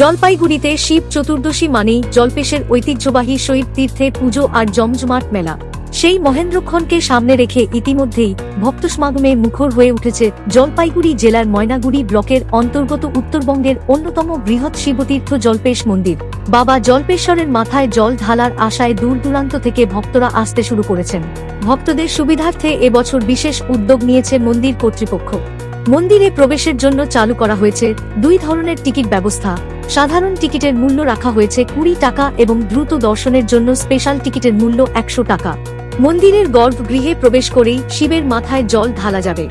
জলপাইগুড়িতে শিব চতুর্দশী মানেই জলপেশের ঐতিহ্যবাহী শৈব তীর্থে পুজো আর জমজমাট মেলা। সেই মহেন্দ্রক্ষণকে সামনে রেখে ইতিমধ্যেই ভক্ত সমাগমে মুখর হয়ে উঠেছে জলপাইগুড়ি জেলার ময়নাগুড়ি ব্লকের অন্তর্গত উত্তরবঙ্গের অন্যতম বৃহৎ শিবতীর্থ জলপেশ মন্দির। বাবা জলপেশ্বরের মাথায় জল ঢালার আশায় দূর দূরান্ত থেকে ভক্তরা আসতে শুরু করেছেন। ভক্তদের সুবিধার্থে এবছর বিশেষ উদ্যোগ নিয়েছে মন্দির কর্তৃপক্ষ। মন্দিরে প্রবেশের জন্য চালু করা হয়েছে দুই ধরনের টিকিট ব্যবস্থা। সাধারণ টিকিটের মূল্য রাখা হয়েছে কুড়ি টাকা এবং দ্রুত দর্শনের জন্য স্পেশাল টিকিটের মূল্য একশো টাকা। মন্দিরের গর্ভগৃহে প্রবেশ করেই শিবের মাথায় জল ঢালা যাবে।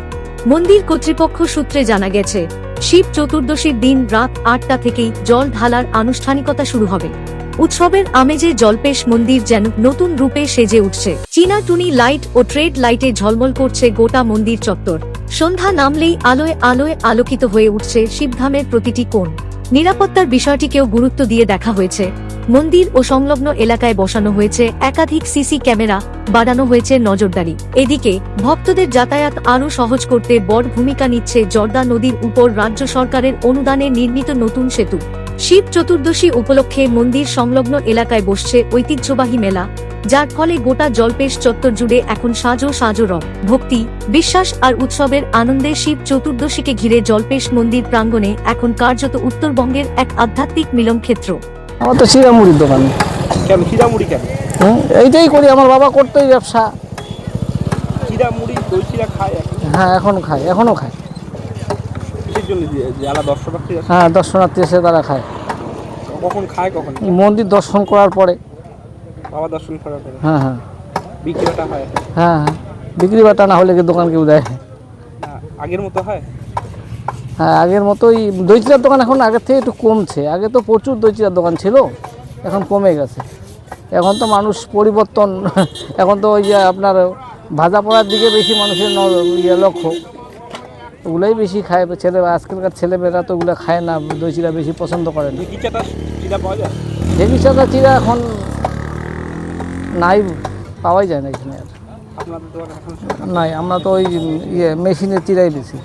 মন্দির কর্তৃপক্ষ সূত্রে জানা গেছে, শিব চতুর্দশীর দিন রাত আটটা থেকেই জল ঢালার আনুষ্ঠানিকতা শুরু হবে। উৎসবের আমেজে জলপেশ মন্দির যেন নতুন রূপে সেজে উঠছে। চীনা টুনি লাইট ও ট্রেড লাইটে ঝলমল করছে গোটা মন্দির চত্বর। সন্ধ্যা নামলেই আলোয় আলোয় আলোকিত হয়ে উঠছে শিবধামের প্রতিটি কোণ। নিরাপত্তার বিষয়টিকেও গুরুত্ব দিয়ে দেখা হয়েছে। মন্দির ও সংলগ্ন এলাকায় বসানো হয়েছে একাধিক সিসি ক্যামেরা, বাড়ানো হয়েছে নজরদারি। এদিকে, ভক্তদের যাতায়াত আরও সহজ করতে বড় ভূমিকা নিচ্ছে জর্দা নদীর উপর রাজ্য সরকারের অনুদানে নির্মিত নতুন সেতু। শিব চতুর্দশী উপলক্ষে মন্দির সংলগ্ন এলাকায় বসছে ঐতিহ্যবাহী মেলা যার ফলে গোটা জলপেশ চত্বর জুড়ে এখন সাজো সাজো রং ভক্তি বিশ্বাস আর উৎসবের আনন্দে শিব চতুর্দশীকে ঘিরে জলপেশ মন্দির প্রাঙ্গণে এখন কার্যত উত্তরবঙ্গের এক আধ্যাত্মিক মিলনক্ষেত্র। আমার তো চিরামুড়ির দোকান। কেন? চিরামুড়ি কেন? হুম, এইটাই করি আমার বাবা করতোই ব্যবসা। চিরামুড়ি দই চিরা খায় হ্যাঁ এখনও খায় এখনও খায়। যারা দর্শনার্থী হ্যাঁ দর্শনার্থী এসে তারা খায়। কখন খায় কখন? মন্দির দর্শন করার পরে। বাবা দর্শন করার পরে? হ্যাঁ হ্যাঁ। বিক্রিটা হয়? হ্যাঁ হ্যাঁ। বিক্রি বাটা না হলে কি দোকান কেউ দেয়? আগের মতো হয়? হ্যাঁ আগের মতোই। দই চিরার দোকান এখন আগের থেকে একটু কমছে। আগে তো প্রচুর দই চিরার দোকান ছিল এখন কমে গেছে। এখন তো মানুষ পরিবর্তন এখন তো ওই যে আপনার ভাজা পড়ার দিকে বেশি মানুষের ইয়ে লক্ষ্য। ওগুলোই বেশি খায় ছেলে আজকালকার ছেলেমেয়েরা তো ওগুলো খায় না দই চিরা বেশি পছন্দ করে না। চিরা এখন নাই পাওয়াই যায় না এখানে আর। নাই আমরা তো ওই ইয়ে মেশিনের চিরাই বেশি।